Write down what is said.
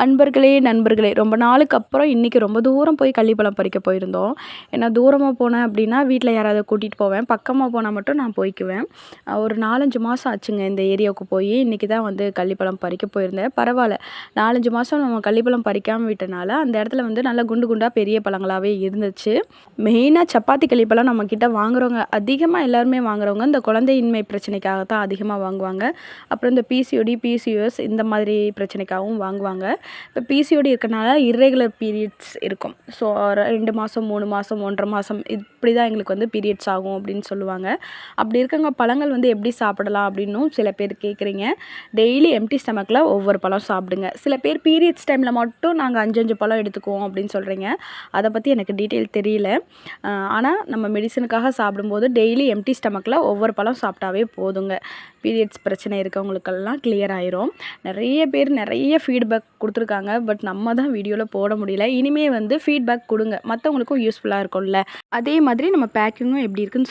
அன்பர்களே நண்பர்களே ரொம்ப நாளுக்கு அப்புறம் இன்றைக்கி ரொம்ப தூரம் போய் கள்ளிப்பழம் பறிக்க போயிருந்தோம். ஏன்னா தூரமாக போனேன் அப்படின்னா வீட்டில் யாராவது கூட்டிகிட்டு போவேன். பக்கமாக போனால் மட்டும் நான் போய்க்குவேன். ஒரு நாலஞ்சு மாதம் ஆச்சுங்க இந்த ஏரியாவுக்கு போய். இன்றைக்கி தான் வந்து கள்ளிப்பழம் பறிக்க போயிருந்தேன். பரவாயில்ல. நாலஞ்சு மாதம் நம்ம கள்ளிப்பழம் பறிக்காமல் விட்டனால அந்த இடத்துல வந்து நல்லா குண்டு குண்டாக பெரிய பழங்களாகவே இருந்துச்சு. மெயினாக சப்பாத்தி கள்ளிப்பழம் நம்மக்கிட்ட வாங்குறவங்க அதிகமாக எல்லாருமே வாங்குறவங்க இந்த குழந்தையின்மை பிரச்சனைக்காக தான் அதிகமாக வாங்குவாங்க. அப்புறம் இந்த பிசிஓடி பிசிஓஎஸ் இந்த மாதிரி பிரச்சனைக்காகவும் வாங்குவாங்க. இப்போ பிசிஓடி இருக்கனால இர்ரெகுலர் பீரியட்ஸ் இருக்கும். ஸோ ரெண்டு மாதம் மூணு மாதம் ஒன்றரை மாதம் இப்படி தான் எங்களுக்கு வந்து பீரியட்ஸ் ஆகும் அப்படின்னு சொல்லுவாங்க. அப்படி இருக்கவங்க பழங்கள் வந்து எப்படி சாப்பிடலாம் அப்படின்னும் சில பேர் கேட்குறீங்க. டெய்லி எம்டி ஸ்டமக்கில் ஒவ்வொரு பழம் சாப்பிடுங்க. சில பேர் பீரியட்ஸ் டைமில் மட்டும் நாங்கள் அஞ்சு அஞ்சு பழம் எடுத்துக்குவோம் அப்படின்னு சொல்கிறீங்க அதை பற்றி எனக்கு டீட்டெயில் தெரியல. ஆனால் நம்ம மெடிசனுக்காக சாப்பிடும்போது டெய்லி எம்டி ஸ்டமக்கில் ஒவ்வொரு பழம் சாப்பிட்டாவே போதுங்க. பீரியட்ஸ் பிரச்சனை இருக்கவங்களுக்கெல்லாம் கிளியர் ஆயிரும். நிறைய பேர் நிறைய ஃபீட்பேக் கொடுத்துருக்காங்க. பட் நம்ம தான் வீடியோவில் போட முடியல. இனிமே வந்து ஃபீட்பேக் கொடுங்க. மற்றவங்களுக்கும் யூஸ்ஃபுல்லாக இருக்கும்ல. அதே மாதிரி நம்ம பேக்கிங்கும் எப்படி இருக்குன்னு